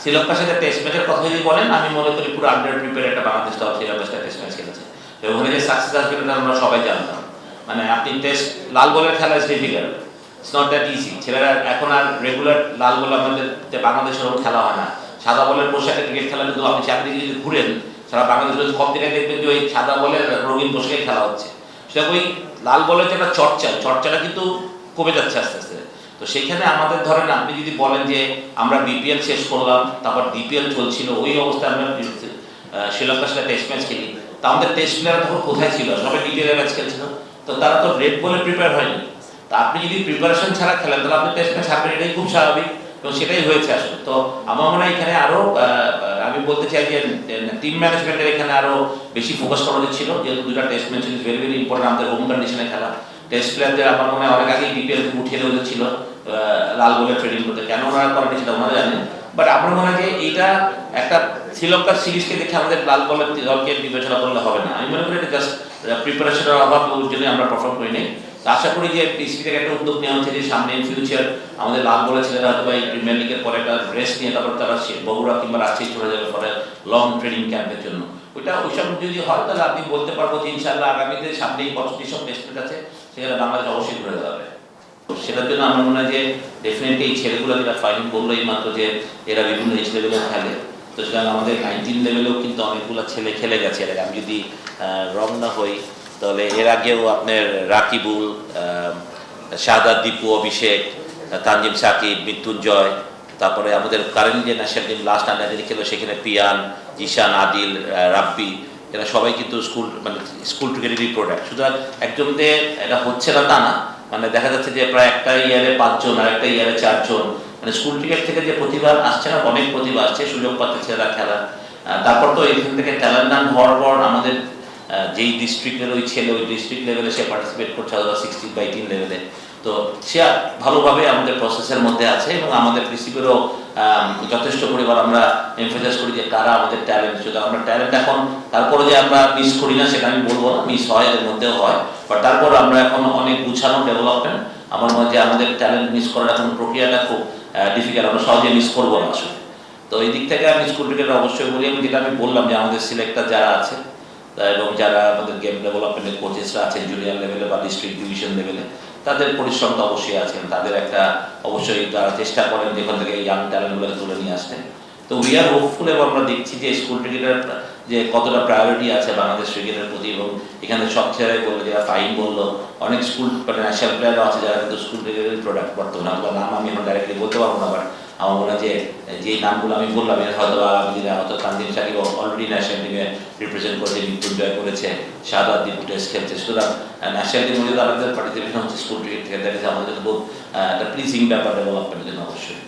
শ্রীলঙ্কার সাথে টেস্ট ম্যাচের কথা যদি বলেন, আমি মনে করি পুরো আন্ডার প্রিপেয়ার একটা বাংলাদেশ দল শ্রীলঙ্কার সাথে টেস্ট ম্যাচ খেলেছে। ওখানে যে সাকসেস আসবে এটা আমরা সবাই জানতাম। মানে আপনি টেস্ট লাল বলের খেলা is difficult it's not that easy ছেলেরা এখন আর রেগুলার লাল বল আমাদের বাংলাদেশের খেলা হয় না। সাদা বলের পোশাকে ক্রিকেট খেলা কিন্তু আপনি চাকরি যদি ঘুরেন, সারা বাংলাদেশের কম দিনে দেখবেন যে ওই সাদা বলের রঙিন পোশাকে খেলা হচ্ছে। সেটা ওই লাল বলের যে একটা চর্চা, চর্চাটা কিন্তু কমে যাচ্ছে আস্তে আস্তে। তো সেখানে আমাদের ধরেন আপনি যদি বলেন যে আমরা বিপিএল শেষ করলাম তারপর ডিপিএল চলছিল ওই অবস্থায় আমরা শ্রীলঙ্কার সাথে টেস্ট ম্যাচ খেলি। তা আমাদের টেস্ট প্লেয়ার তখন কোথায় ছিল? সবাই ডিপিএল ম্যাচ খেলছিল। তো তারা তো রেড বলে প্রিপেয়ার হয়নি। তা আপনি যদি প্রিপারেশন ছাড়া খেলেন তাহলে আপনি টেস্ট ম্যাচ হারবেন এটাই খুব স্বাভাবিক এবং সেটাই হয়েছে আসলে। তো আমার মনে হয় এখানে আরও আহ, আহ, আমি বলতে চাই যে টিম ম্যানেজমেন্টের এখানে আরও বেশি ফোকাস করা উচিত ছিল। যেহেতু দুটা test match very very important আমাদের হোম কন্ডিশনে খেলা। টেস্ট প্লেয়ারদের আমার মনে হয় অনেক আগেই বিপিএল উঠিয়ে দেওয়া ছিল। লাল বলে ট্রেনিং করতে। কেন ওনারা করেনি সেটা ওনারা জানেন। বাট আমার মনে হয় এইটা একটা শ্রীলঙ্কার সিরিজকে দেখে আমাদের লাল বলের দলকে বিবেচনা করলে হবে না। আমি মনে করি এটা জাস্ট প্রিপারেশনের অভাব ওর জন্য আমরা পারফর্ম করিনি তো আশা করি যে পিসিবি থেকে একটা উদ্যোগ নেওয়া হচ্ছে যে সামনে ইন ফিউচার আমাদের লাল বলে ছেলেরা হয়তো বা এই প্রিমিয়ার লিগের পরে একটা রেস্ট নিয়ে তারপর তারা বগুড়া কিংবা রাজশাহী চলে যাবে পরে লং ট্রেনিং ক্যাম্পের জন্য। ওইটা ওইসব যদি হয় তাহলে আপনি বলতে পারব যে ইনশাল্লাহ আগামীতে সামনে এই বছর যেসব টেস্টের আছে সেখানে বাংলাদেশ অবশ্যই ঘুরে যাবে সেটার জন্য আমার মনে হয় যে ডেফিনেটলি এই ছেলেগুলো যেটা ফাইন বলল এই মাত্র যে এরা বিভিন্ন এজ লেভেলে খেলে। তো সুতরাং আমাদের নাইনটিন লেভেলেও কিন্তু অনেকগুলো ছেলে খেলে গেছে। এর আমি যদি রং না হই, তাহলে এর আগেও আপনার রাকিবুল শাহাদ দীপু, অভিষেক, তানজিম সাকিব, মৃত্যুঞ্জয়, তারপরে আমাদের কারেন্ট যে ন্যাশনাল টিম লাস্ট আন্ডার খেলো সেখানে পিয়ান জিশান আদিল রাব্বি, এরা সবাই কিন্তু স্কুল মানে স্কুল ক্রিকেটেরই প্রোডাক্ট সুতরাং একজনদের, এটা হচ্ছে না তা না মানে দেখা যাচ্ছে যে প্রায় একটা ইয়ারে পাঁচজন আর একটা ইয়ারে চারজন মানে স্কুল ক্রিকেট থেকে যে প্রতিভা আসছে না, অনেক প্রতিভা আসছে, সুযোগ পাচ্ছে ছেলেরা খেলা। তারপর তো এখান থেকে খেলার নাম হওয়ার পর আমাদের যেই ডিস্ট্রিক্টের ওই ছেলে, ওই ডিস্ট্রিক্ট লেভেলে সে পার্টিসিপেট করছে, অথবা সিক্সটি বাই তিন লেভেলে তো সে ভালোভাবে আমাদের প্রসেসের মধ্যে আছে এবং আমাদের প্রিন্সিপেরও যথেষ্ট পরিমাণ আমরা এমফাসাইজ করি যে কারা আমাদের ট্যালেন্ট শুধু আমরা ট্যালেন্ট এখন তারপরে যে আমরা মিস করি না, সেটা আমি বলব না মিস হয় এর মধ্যেও হয়। বাট তারপর আমরা এখন অনেক গুছানো ডেভেলপমেন্ট আমার মনে মধ্যে আমাদের ট্যালেন্ট মিস করার এখন প্রক্রিয়াটা খুব ডিফিকাল্ট আমরা সহজে মিস করব না আসলে। তো এই দিক থেকে আমি স্কুল ক্রিকেট অবশ্যই বলি, এবং যেটা আমি বললাম যে আমাদের সিলেক্টার যারা আছে এবং যারা আমাদের গেম ডেভেলপমেন্টের কোচেসরা আছেন জুনিয়র লেভেলে বা ডিস্ট্রিক্ট ডিভিশন লেভেলে তাদের পরিশ্রম তো অবশ্যই আছেন তাদের একটা অবশ্যই তারা চেষ্টা করেন যেখান থেকে ইয়াং ট্যালেন্টগুলোকে তুলে নিয়ে আসতে। তো উই আর হোপফুল এবং আমরা দেখছি যে স্কুল ক্রিকেটের যে কতটা প্রায়োরিটি আছে বাংলাদেশ ক্রিকেটের প্রতি এবং এখানে সব ছেলেরাই বলল, যারা ফাইন বলল, অনেক স্কুল মানে ন্যাশনাল প্লেয়ারও আছে যারা কিন্তু স্কুল ক্রিকেটের প্রোডাক্ট বর্তমানে নাম আমি এখন ডাইরেক্টলি বলতে পারব না বাট আমার মনে যে যে নামগুলো আমি বললাম এর হয়তো দিনে হয়তো তানজিম সাকিব অলরেডি ন্যাশনাল টিমে রিপ্রেজেন্ট করেছে, মৃত্যুঞ্জয় করেছে সাদা দীপু টেস্ট খেলছে। সুতরাং ন্যাশনাল টিম যদি আমাদের পার্টিসিপেশন হচ্ছে স্কুল ক্রিকেট থেকে। আমাদের খুব একটা প্লিজিং ব্যাপার ডেভেলপমেন্টের জন্য অবশ্যই।